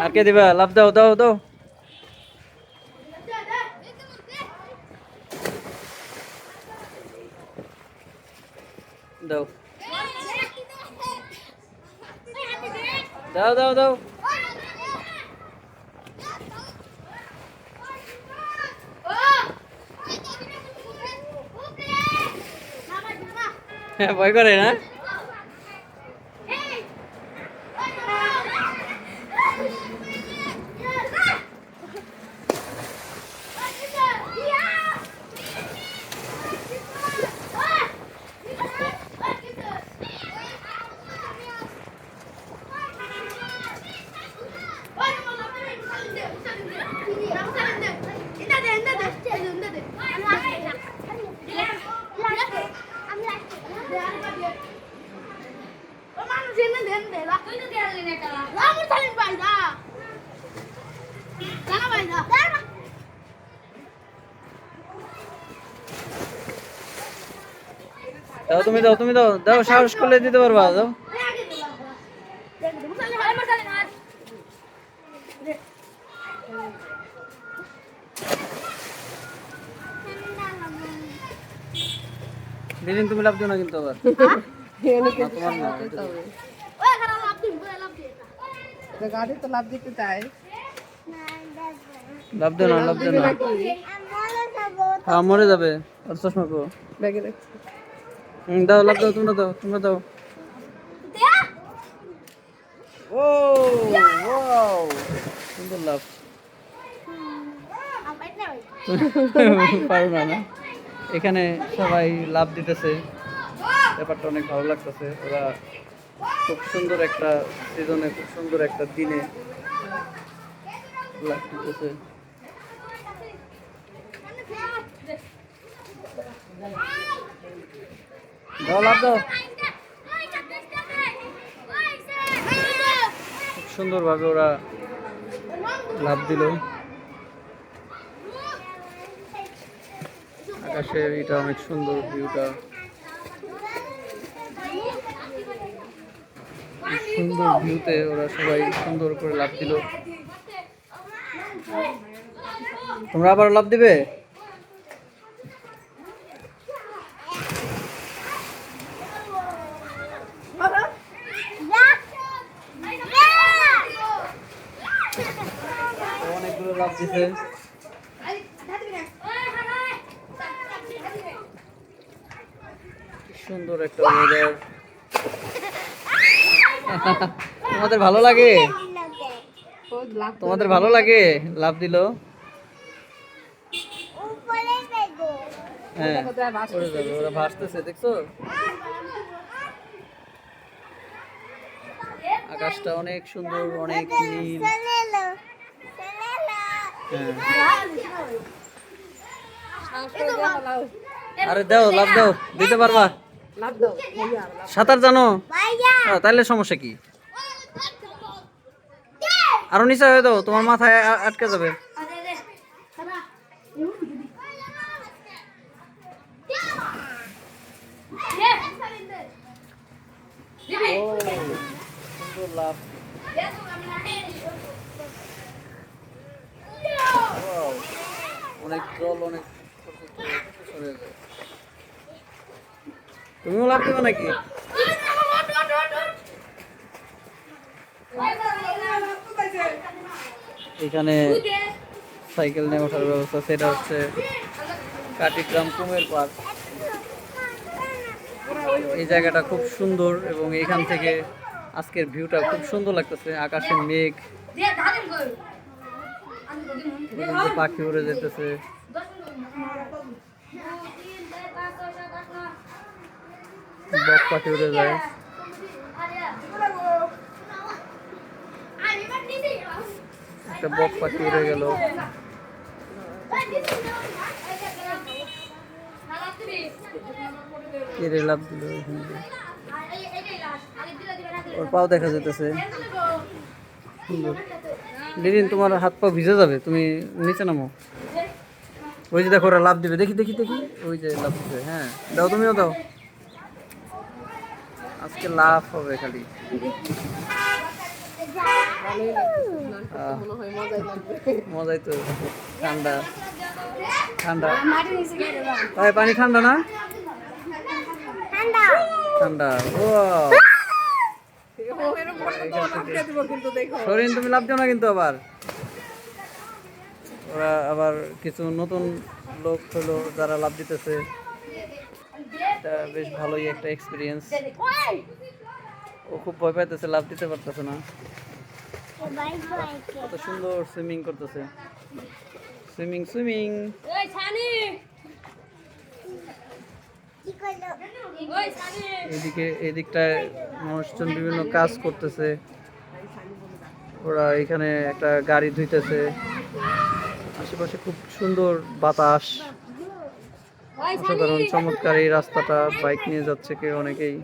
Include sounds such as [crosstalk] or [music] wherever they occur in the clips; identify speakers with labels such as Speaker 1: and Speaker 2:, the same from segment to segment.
Speaker 1: আর কে দিবা লাভ দাও দাও দাও দাও দাও দাও দাও হ্যাঁ ভয় করে না দাও তুমি দাও তুমি দাও। দাও সাহস করলে দিতে পারবা দাও। দিদিন তুমি লাভ দিও না কিন্তু আবার। তোমার না
Speaker 2: গাড়ি তো লাভ দিতে চায়
Speaker 1: লাভ দিও না লাভ দিও না। হ্যাঁ মরে যাবে। আর চশমা পো
Speaker 2: ব্যাগে রাখছি।
Speaker 1: দাও লাভ দাও তোমরা দাও তোমরা দাও। ও ওয়াও সুন্দর লাভ। [laughs] পারো না এখানে সবাই লাভ দিতেছে। ব্যাপারটা অনেক ভালো লাগতেছে। ওরা খুব সুন্দর একটা সিজনে খুব সুন্দর একটা দিনে লাভ দিতেছে। খুব সুন্দরভাবে ওরা লাভ দিল। আকাশের এটা অনেক সুন্দর ভিউটা সুন্দর ভিউতে ওরা সবাই সুন্দর করে লাভ দিল। তোমরা আবার লাভ দিবে? অনেকগুলো লাভ দিছে। সুন্দর একটা তোমাদের ভালো লাগে? তোমাদের ভালো লাগে? লাভ দিল? হ্যাঁ ওরা ভাসতেছে আকাশটা অনেক সুন্দর, অনেক নীল হ্যাঁ
Speaker 2: সাহস করে দেওয়া লাভ
Speaker 1: আরে দাও, লাভ দাও, দিতে পারবা? সাঁতার জানো? তাহলে সমস্যা কি? আরও নিচে হয়ে দাও, তোমার মাথায় আটকে যাবে। লাভ। অনেক জল, অনেক। তুমিও লাভ নাকি? এখানে সাইকেল নিয়ে ওঠার ব্যবস্থা, সেটা হচ্ছে কাটিগ্রাম কুমের পার্ক। এই জায়গাটা খুব সুন্দর এবং এখান থেকে আজকের ভিউটা খুব সুন্দর লাগতেছে। আকাশের মেঘ। পাখি উড়ে যেতেছে। বক পাখি উড়ে যায়। একটা বক পাখি উড়ে গেল। কেড়ে লাভ দিল এখান থেকে। ওর পাও দেখা যেতেছে। সুন্দর। দিদিন তোমার হাত পা ভিজে যাবে, তুমি নিচে নামো। ওই যে দেখো, ওরা লাভ দিবে। দেখি দেখি দেখি। ওই যে লাভ দিবে হ্যাঁ। দাও তুমিও দাও। আজকে লাভ হবে খালি।
Speaker 2: মজাই
Speaker 1: তো ঠান্ডা। ঠান্ডা। পানি ঠান্ডা না? ঠান্ডা। ও
Speaker 2: ও
Speaker 1: সরিন তুমি লাভ না কিন্তু আবার। ওরা আবার কিছু নতুন লোক হলো যারা লাভ দিতেছে। এটা বেশ ভালোই একটা এক্সপিরিয়েন্স ও খুব ভয় পাইতেছে, লাভ দিতে পারতেছে না। কত সুন্দর সুইমিং করতেছে। সুইমিং সুইমিং এদিকে, এদিকটায় মানুষজন বিভিন্ন কাজ করতেছে। ওরা এখানে একটা গাড়ি ধুইতেছে। আশেপাশে খুব সুন্দর বাতাস। অসাধারণ, চমৎকার এই রাস্তাটা। বাইক নিয়ে যাচ্ছে কেউ অনেকেই।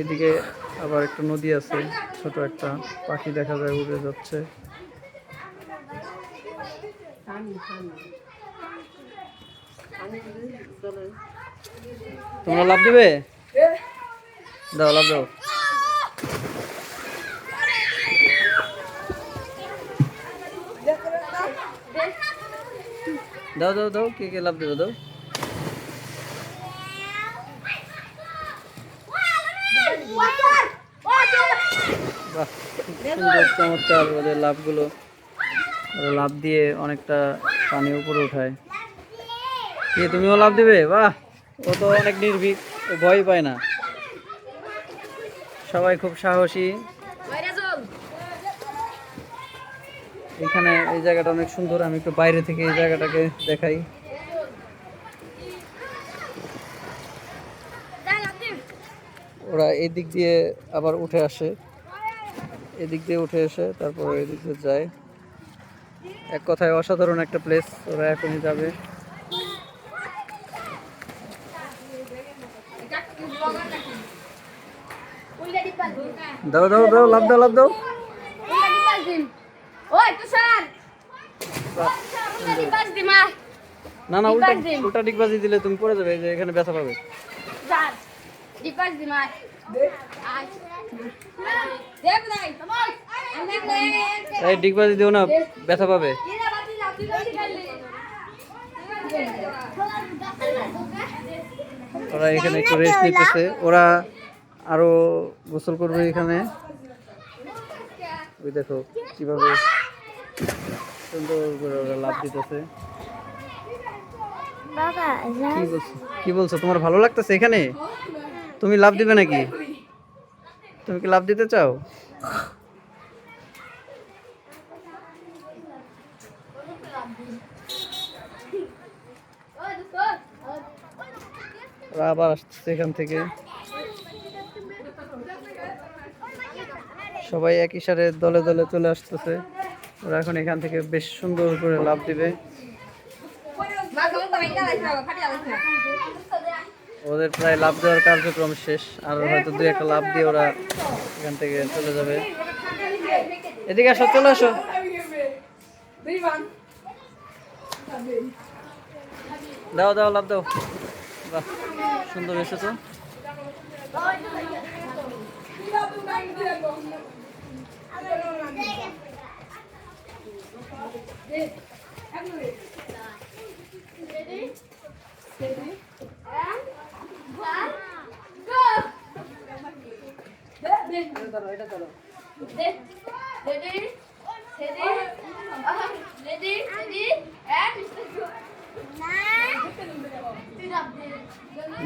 Speaker 1: এদিকে আবার একটা নদী আছে, ছোট একটা। পাখি দেখা যায়, উড়ে যাচ্ছে
Speaker 2: পানি পানি পানি যদি চলে
Speaker 1: তোমরা লাভ দেবে? দাও, লাভ দাও। দাও দাও দাও, কে কে লাভ দেবে, দাও। চমৎকার ওদের লাভগুলো। লাভ দিয়ে অনেকটা পানি উপরে উঠায় তুমিও লাভ দেবে? বাহ, ও তো অনেক নির্ভীক, ও ভয় পায় না। সবাই খুব সাহসী। এখানে এই জায়গাটা অনেক সুন্দর, আমি একটু বাইরে থেকে এই জায়গাটাকে দেখাই। ওরা এই দিক দিয়ে আবার উঠে আসে। এদিক দিয়ে উঠে এসে, তারপর এদিক দিয়ে যায়। এক কথায় অসাধারণ একটা প্লেস ওরা এখনই যাবে। দাও দাও দাও লাভ দাও লাভ দাও। না না উল্টা। উল্টা ডিগবাজি দিলে তুমি পড়ে যাবে যে এখানে ব্যথা পাবে। এই ডিগবাজি দিও না ব্যথা পাবে। ওরা এখানে একটু রেস্ট নিতেছে। ওরা আরও গোসল করবে এখানে। ওই দেখো কীভাবে সুন্দর করে ওরা লাভ দিতেছে। কি বলছো? কি বলছো? তোমার ভালো লাগতেছে এখানে? তুমি লাভ দিবে নাকি? তুমি কি লাভ দিতে চাও? আবার আসতেছে এখান থেকে। সবাই একই সাথে দলে দলে চলে আসতেছে। ওরা এখন এখান থেকে বেশ সুন্দর করে লাভ দিবে। ওদের প্রায় লাভ দেওয়ার কার্যক্রম শেষ। আর হয়তো দুই একটা লাভ দিয়ে ওরা এখান থেকে চলে যাবে। এদিকে আসো, চলে আসো। দাও দাও লাভ দাও। সুন্দর হয়েছে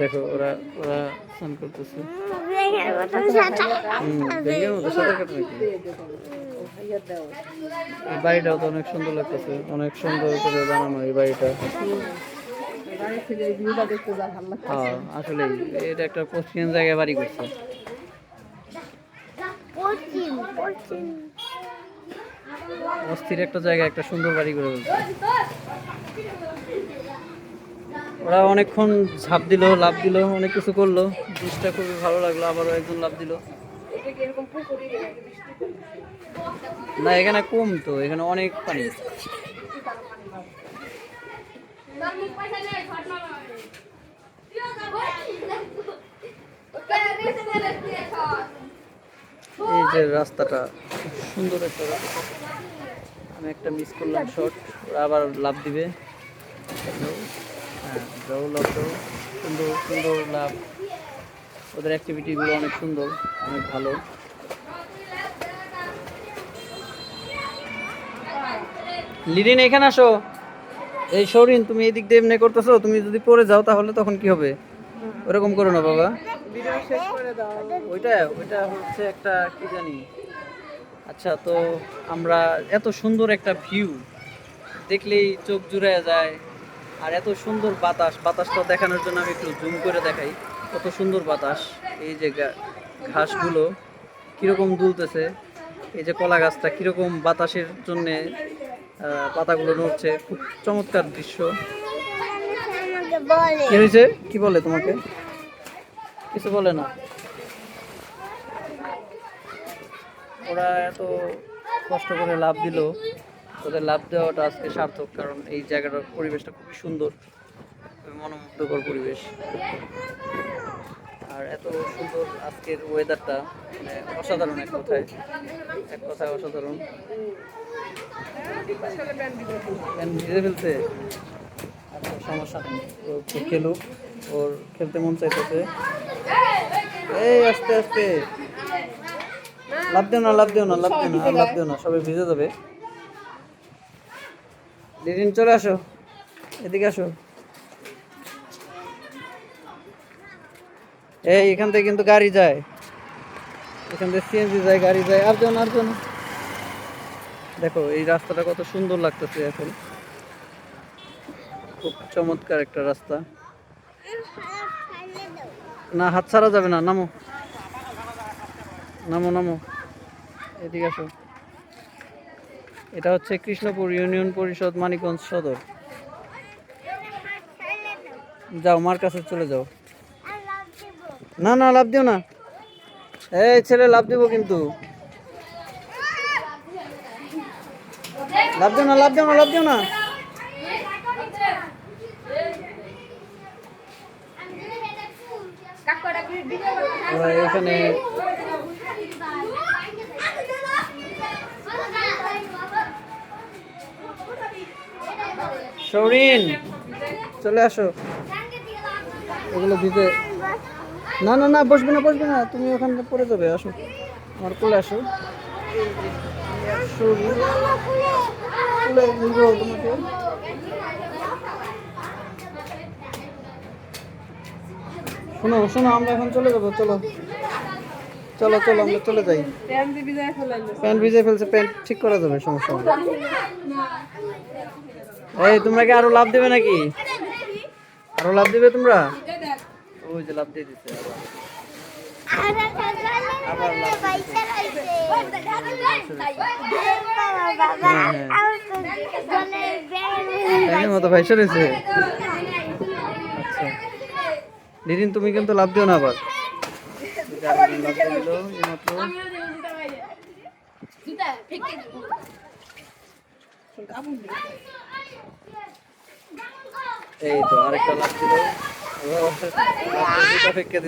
Speaker 1: দেখো ওরা ওরা স্নান করতেছে। ব্যাঙের মতো সাঁতার কাটে নাকি
Speaker 2: দাও
Speaker 1: এই বাড়িটাও তো অনেক সুন্দর লাগতেছে। অনেক সুন্দর করে বানানো এই বাড়িটা। হ্যাঁ আসলে এটা একটা পশ্চিম জায়গায় বাড়ি করছে। অস্থির একটা জায়গায় একটা সুন্দর বাড়ি করে ফেলছে। ওরা অনেকক্ষণ ঝাঁপ দিল লাভ দিল অনেক কিছু করল। জিনিসটা খুবই ভালো লাগল আবারও একজন লাভ দিল। না, এখানে কম তো, এখানে অনেক পানি।
Speaker 3: এই
Speaker 1: যে রাস্তাটা, খুব সুন্দর একটা রাস্তা। আমি একটা মিস করলাম শর্ট ওরা আবার লাভ দিবে। হ্যাঁ, সুন্দর সুন্দর লাভ ওদের অ্যাক্টিভিটিগুলো অনেক সুন্দর, অনেক ভালো। লিরিন, এখানে আসো। এই সরিন তুমি এই দিক দিয়ে এমনি করতেছো, তুমি যদি পড়ে যাও তাহলে তখন কি হবে? ওরকম করো না, বাবা। ওইটা ওইটা হচ্ছে একটা, কি জানি। আচ্ছা তো আমরা এত সুন্দর একটা ভিউ দেখলেই চোখ জুড়ে যায়। আর এত সুন্দর বাতাস, বাতাসটা দেখানোর জন্য আমি একটু জুম করে দেখাই। কত সুন্দর বাতাস, এই যে ঘাসগুলো, কীরকম দুলতেছে। এই যে কলা গাছটা, কীরকম বাতাসের জন্যে পাতাগুলো নড়ছে। খুব চমৎকার দৃশ্য। কি হয়েছে? কি বলে তোমাকে? কিছু বলে না। ওরা এত কষ্ট করে লাভ দিল। ওদের লাভ দেওয়াটা আজকে সার্থক কারণ এই জায়গাটার পরিবেশটা খুবই সুন্দর। মনোমুগ্ধকর পরিবেশ। আর এত সুন্দর আজকের ওয়েদারটা মানে অসাধারণ এক কথায়। এক কথায় অসাধারণ। ভিজে সমস্যা খেলুক। ওর খেলতে মন এই আস্তে আস্তে। লাভ না লাভ না লাভ লাভ না সবাই ভিজে যাবে। চলে আসো। এদিকে আসো। এই, এখান থেকে কিন্তু গাড়ি যায়। এখান থেকে সিএনজি যায়, গাড়ি যায়। আর জন আর জন। দেখো, এই রাস্তাটা কত সুন্দর লাগতেছে এখন। খুব চমৎকার একটা রাস্তা। না, হাত ছাড়া যাবে না, নামো। নামো নামো। এদিকে আসো। এটা হচ্ছে কৃষ্ণপুর ইউনিয়ন পরিষদ মানিকগঞ্জ সদর। যাও, মার কাছে চলে যাও। না না, লাভ দিও না। এই ছেলে, লাভ দিব কিন্তু। লাভ দিও না, লাভ দিও না, লাভ দিও না। এখানে সৌরিন চলে আসো। এগুলো দিতে। না না না, বসবে না বসবে না, তুমি ওখানে পড়ে যাবে, আসো। আমার কোলে আসো। সৌরিন নিবো তোমাকে। শোনো শোনো আমরা এখন চলে যাব চলো। চলো চলো আমরা চলে যাই। প্যান্ট ভিজে ফেলছে প্যান্ট ঠিক করা যাবে সমস্যা এই তোমরা কি আরও লাভ দেবে নাকি? আরও লাভ দিবে তোমরা? ওই যে লাভ দিয়ে দিচ্ছে আবার লাভ হ্যাঁ হ্যাঁ ব্যাঙের মতো সরেছে আচ্ছা। তুমি কিন্তু লাভ দিও না আবার। এই তো আরেকটা লাভ দুটা ফেঁকে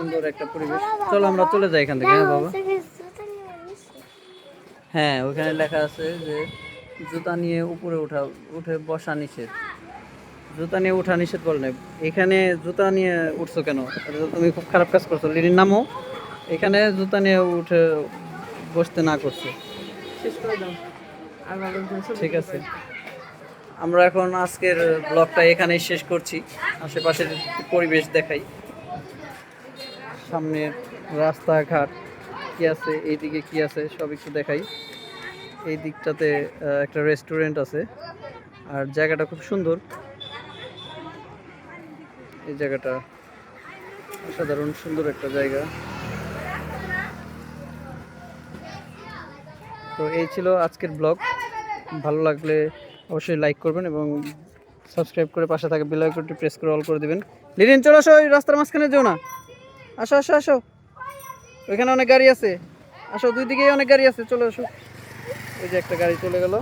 Speaker 1: সুন্দর একটা পরিবেশ। চলো আমরা চলে যাই এখান থেকে হ্যাঁ বাবা। হ্যাঁ ওখানে লেখা আছে যে জুতা নিয়ে উপরে ওঠা উঠে বসা নিষেধ। জুতা নিয়ে ওঠা নিষেধ বলে এখানে জুতা নিয়ে উঠছো কেন? তুমি খুব খারাপ কাজ করছ। লিরির নামও এখানে জুতা নিয়ে উঠে বসতে না করছ। ঠিক আছে। আমরা এখন আজকের ব্লগটা এখানেই শেষ করছি। আশেপাশের পরিবেশ দেখাই। সামনের রাস্তাঘাট কি আছে, এইদিকে কি আছে, সব একটু দেখাই। এই দিকটাতে একটা রেস্টুরেন্ট আছে। আর জায়গাটা খুব সুন্দর। এই জায়গাটা অসাধারণ সুন্দর একটা জায়গা। তো এই ছিল আজকের ব্লগ। ভালো লাগলে অবশ্যই লাইক করবেন এবং সাবস্ক্রাইব করে পাশে থাকা বেল আইকনটি প্রেস করে অল করে দিবেন। লিরিন চলে আসো রাস্তার মাঝখানে, যেও না। আসো আসো আসো। ওইখানে অনেক গাড়ি আছে। আসো, দুই দিকেই অনেক গাড়ি আছে। চলে, আসো। ওই যে একটা গাড়ি চলে গেল।